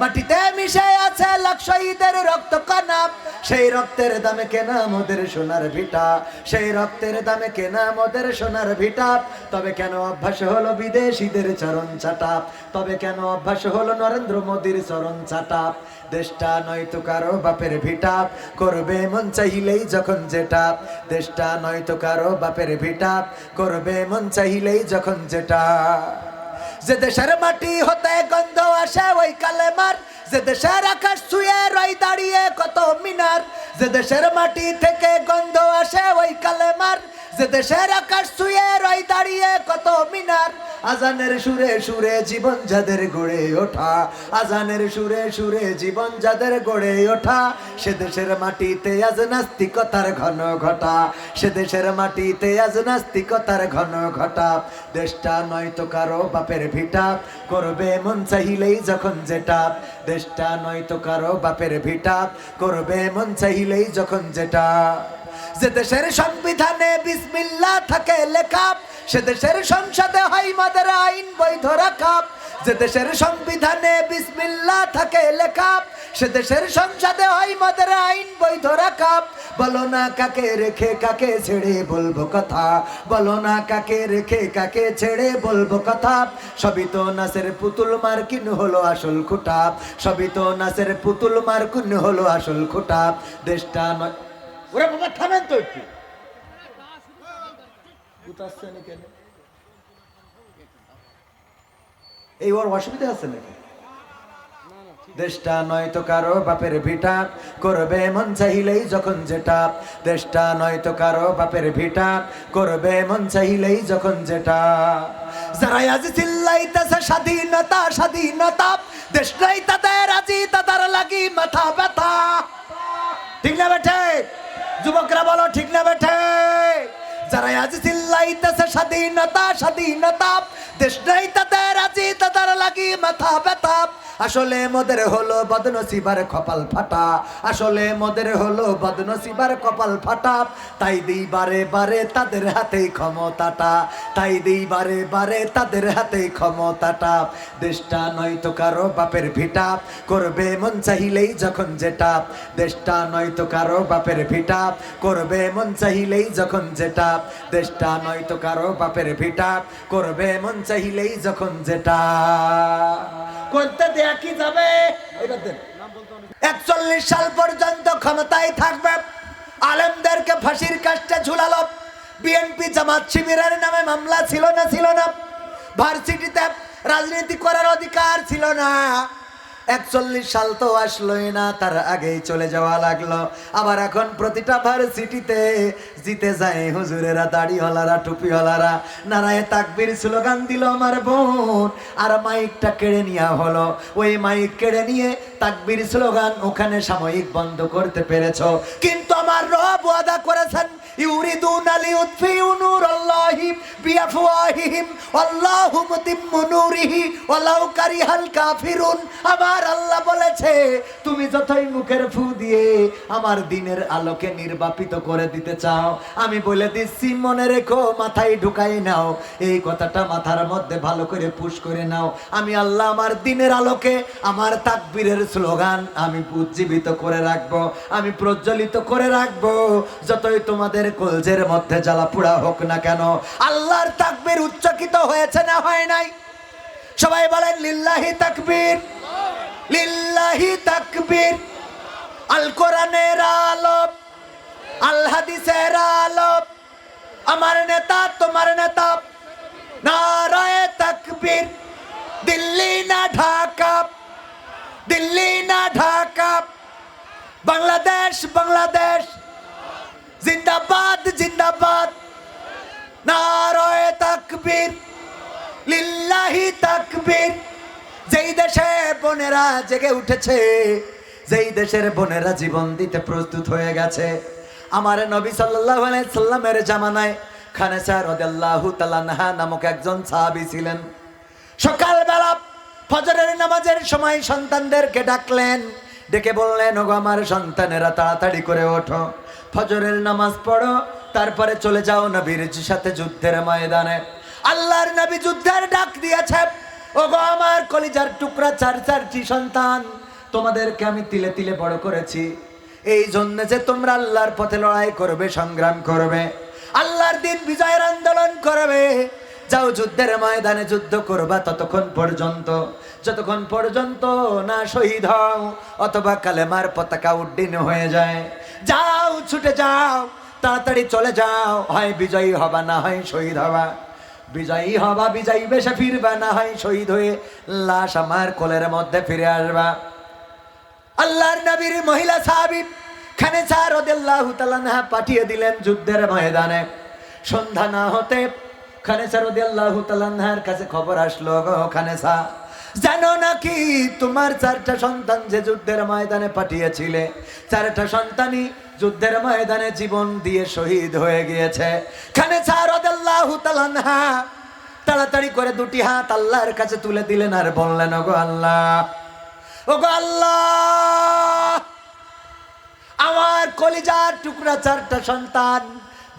মাটিতে মিশে আছে লাখ শহীদের রক্ত কনা সেই রক্তের দামে কেনা মোদের সোনার ভিটা। সেই রক্তের দামে কেনা মোদের সোনার ভিটা। তবে কেন অভ্যাস হলো বিদেশিদের চরণ চাটা তবে কেন অভ্যাস হলো নরেন্দ্র মোদীর চরণ চাটা দেশটা নয়তো কারও বাপের ভিটা। করবে মন চাইলেই যখন যেটা। দেশটা নয়তো কারও বাপের ভিটা। করবে মন চাইলেই যখন যেটা। যে দেশের মাটি হতে গন্ধ আসে ওই কালেমার যে দেশের আকাশ ছুঁয়ে রই দাঁড়িয়ে কত মিনার। যে দেশের মাটি থেকে গন্ধ আসে ওই কালেমার যে দেশের আকাশ ছুঁয়ে রই দাঁড়িয়ে কত মিনার। আজানের সুরে সুরে জীবন যাদের গড়ে ওঠা, আজানের সুরে সুরে জীবন যাদের গড়ে ওঠা, সে দেশের মাটিতে আজ নাস্তিকতার ঘন ঘটা, সে দেশের মাটিতে আজ নাস্তিকতার ঘন ঘটা। দেশটা নয়তো কারও বাপের ভিটা, করবে মন চাহিলেই যখন যেটা। দেশটা নয়তো কারও বাপের ভিটা, করবে মন চাইলেই যখন যেটা। যে দেশের সংবিধানে বিসমিল্লাহ থাকে লেখা সে দেশের সংসদে হয় মাদের আইন বৈধ রাখা যে দেশের সংবিধানে বিসমিল্লাহ থাকে লেখা সে দেশের সংসদে হয় মাদের আইন বৈধ রাখা বলো না কাকে রেখে কাকে ছেড়ে বলব কথা, বলো না কাকে রেখে কাকে ছেড়ে বলব কথা। সবই তো নাসের পুতুল মার্কিন হলো আসল খুঁটা, সবই তো নাসের পুতুল মার্কিন হলো আসল খুঁটা। দেশটা নয় ওরা বাবা থামেন তো একটু? এই ওর অসুবিধা আছে নাকি? দেশটা নয়তো কারও বাপের ভিটা, করবে মন চাইলেই যখন যেটা। দেশটা নয়তো কারও বাপের ভিটা, করবে মন চাইলেই যখন যেটা। যারা আজ চিল্লাইতেছে স্বাধীনতা স্বাধীনতা। দেশটাই তাদের আজি, তাদের লাগি মাথা ব্যথা। ঠিক না বেঠে? যুবকরা বলো, ঠিক না বেঠে? যারা আজ চিল্লাইতেছে, স্বাধীনতা স্বাধীনতা। দেশ নাই তাদের, আজি তাদের লাগি মাথা ব্যথা। আসলে মোদের হলো বদনসিবার কপাল ফাটা। আসলে মোদের হলো বদনসিবার কপাল ফাটা। তাই দিই বারে বারে তাদের হাতেই ক্ষমতাটা। তাই দিই বারে বারে তাদের হাতেই ক্ষমতাটা। দেশটা নয়তো কারও বাপের ভিটা। করবে মন চাইলেই যখন যেটা। দেশটা নয়তো কারও বাপের ভিটা। করবে মন চাইলেই যখন যেটা। দেশটা নয়তো কারও বাপের ভিটা। করবে মন চাইলেই যখন যেটা। করতে দেয়া কি যাবে? একচল্লিশ সাল পর্যন্ত ক্ষমতায় থাকবে। আলেমদেরকে ফাঁসির কাজটা ঝুলালো। বিএনপি জামাত শিবিরের নামে মামলা ছিল না ছিল না। ভার্সিটিতে রাজনীতি করার অধিকার ছিল না। একচল্লিশ সাল তো আসলোই না, তার আগেই চলে যাওয়া লাগল। আবার এখন প্রতিটা ভার্সিটিতে জিতে যায় হুজুরেরা, দাড়িওয়ালারা, টুপিওয়ালারা। নারায় তাকবির স্লোগান দিল আমার বোন, আর মাইকটা কেড়ে নেওয়া হলো। ওই মাইক কেড়ে নিয়ে তাকবির স্লোগান ওখানে সাময়িক বন্ধ করতে পেরেছ। কিন্তু আমার রব ওয়াদা করেছেন। ইউরিদুন লিউতফিউ নূরাল্লাহি বিআফওয়াহিহিম। আল্লাহু মুতিম্মু নূরিহি ওয়ালাউ কারিহাল কাফিরুন। আমার আল্লাহ বলেছে, তুমি যতই মুখের ফু দিয়ে আমার দিনের আলোকে নির্বাপিত করে দিতে চাও, আমি বলে দিচ্ছি, মনে রেখো, মাথায় ঢুকাই নাও। এই কথাটা মাথার মধ্যে ভালো করে পুশ করে নাও। আমি আল্লাহ আমার দিনের আলোকে আমার তাকবীরের স্লোগান আমি উজ্জীবিত করে রাখব। আমি প্রজ্বলিত করে রাখব। যতই তোমাদের কলজের মধ্যে জ্বালা পোড়া হোক না কেন, আল্লাহর তাকবীর উচ্চকিত হয়েছে না হয় নাই? সবাই বলেন, লিল্লাহি তাকবীর লিল্লাহি তাকবীর আল কোরআনের আলো আল হাদিসের আলো আমার নেতা তোমার নেতা, নারায়ে তাকবীর, দিল্লি না ঢাকা, দিল্লি না ঢাকা, বাংলাদেশ বাংলাদেশ। জিন্দাবাদ জিন্দাবাদ। নারায়ে তাকবীর, লিল্লাহি তাকবীর। যেই দেশে বোনেরা জেগে উঠেছে, যেই দেশের বোনেরা জীবন দিতে প্রস্তুত হয়ে গেছে, আমার নবী সাল্লাল্লাহু আলাইহি সাল্লামের জামানায় খানেসা রাদিয়াল্লাহু তাআলা নাহা নামক একজন সাহাবী ছিলেন। সকালবেলা ফজরের নামাজের সময় সন্তানদেরকে ডাকলেন ডেকে বললেন ওগো আমার সন্তানেরা, তাড়াতাড়ি করে ওঠো। ফজরের নামাজ পড়ো, তারপরে চলে যাও নবীর সাথে যুদ্ধের ময়দানে। আল্লাহর নবী যুদ্ধের ডাক দিয়েছে, ওগো আমার কলিজার টুকরা চার চারটি সন্তান, তোমাদেরকে আমি তিলে তিলে বড় করেছি। এই জন্য যে তোমরা আল্লাহর পথে লড়াই করবে, সংগ্রাম করবে, আল্লাহর দিন বিজয়ের আন্দোলন করবে, যাও যুদ্ধের ময়দানে যুদ্ধ করবা ততক্ষণ পর্যন্ত। যতক্ষণ পর্যন্ত না শহীদ হও, অথবা কালেমার পতাকা উড্ডীন হয়ে যায়। যাও, ছুটে যাও, তাড়াতাড়ি চলে যাও। হয় বিজয়ী হবা, না হয় শহীদ হবা। বিজয়ী হবা, বিজয়ী বেশে ফিরবা, না হয় শহীদ হয়ে লাশ আমার কোলের মধ্যে ফিরে আসবা। আল্লাহর নবীর মহিলা সাহাবী খানেসা রাদিয়াল্লাহু তাআলা আনহা পাঠিয়ে দিলেন যুদ্ধের ময়দানে। সন্ধ্যা না হতে খানেসা রাদিয়াল্লাহু তাআলা আনহার কাছে খবর আসলো, গো খানেসা জানো নাকি তোমার চারটা সন্তান যে যুদ্ধের ময়দানে পাঠিয়েছিলে? চারটা সন্তানই যুদ্ধের ময়দানে জীবন দিয়ে শহীদ হয়ে গিয়েছে। আনহা। তাড়াতাড়ি করে দুটি হাত আল্লাহর কাছে তুলে দিলেন আর বললেন, ওগো আল্লাহ ওগো আল্লাহ, আমার কলিজার টুকরা চারটা সন্তান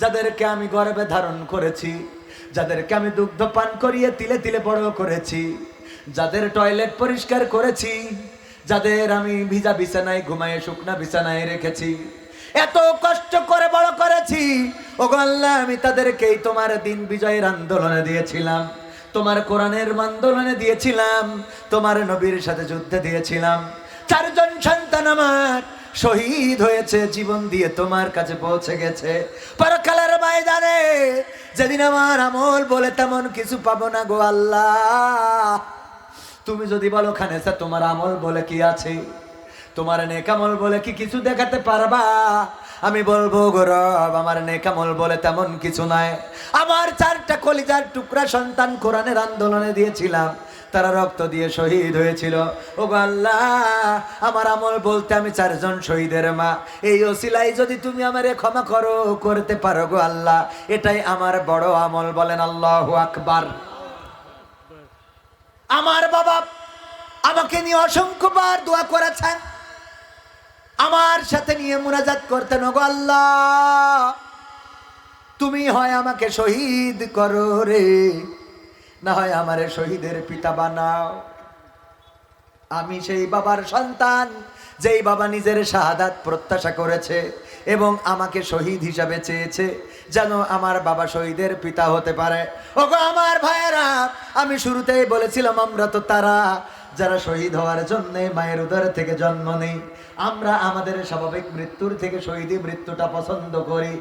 যাদেরকে আমি গর্বে ধারণ করেছি, যাদেরকে আমি দুগ্ধ পান করিয়ে তিলে তিলে বড় করেছি যাদের টয়লেট পরিষ্কার করেছি, যাদের আমি ভিজা বিছানায় ঘুমায় শুকনা বিছানায় রেখেছি। এত কষ্ট করে বড় করেছি, ওগো আল্লাহ, আমি তাদেরকেই তোমার দিন বিজয়ের আন্দোলনে দিয়েছিলাম। তোমার কোরআনের আন্দোলনে দিয়েছিলাম, তোমার নবীর সাথে যুদ্ধে দিয়েছিলাম। চারজন সন্তান আমার শহীদ হয়েছে, জীবন দিয়ে তোমার কাছে পৌঁছে গেছে। পরকালের ময়দানে যেদিন আমার আমল বলে তেমন কিছু পাবো না গো আল্লাহ। তুমি যদি বলো, খানেসা, তোমার আমল বলে কি আছে? তোমার নেকামল বলে কি কিছু দেখাতে পারবা? আমি বলব গৌরব আমার নেকামল বলে তেমন কিছু নাই। আমার চারটা কলিজার টুকরা সন্তান কোরআনের আন্দোলনে দিয়েছিলাম। তারা রক্ত দিয়ে শহীদ হয়েছিল। ও আল্লাহ, আমার আমল বলতে আমি চারজন শহীদের মা। এই ওসিলাই যদি তুমি আমারে ক্ষমা করো, করতে পারো গো আল্লাহ। এটাই আমার বড় আমল, বলেন আল্লাহ আকবার। আমার বাবা আমাকে নিয়ে অসংখ্যবার দোয়া করেছেন। আমার সাথে নিয়ে মোনাজাত করতেন, ওগো আল্লাহ। তুমি হয় আমাকে শহীদ করো রে, না হয় আমারে শহীদের পিতা বানাও। আমি সেই বাবার সন্তান যেই বাবা নিজের শাহাদাত প্রত্যাশা করেছে এবং আমাকে শহীদ হিসাবে চেয়েছে, যেন আমার বাবা শহীদের পিতা হতে পারে। ওগো আমার ভাইয়েরা, আমি শুরুতেই বলেছিলাম, আমরা তো তারা, যারা শহীদ হওয়ার জন্য মায়ের উদর থেকে জন্ম নেই, আমরা আমাদের স্বাভাবিক মৃত্যুর থেকে শহীদী মৃত্যুটা পছন্দ করি।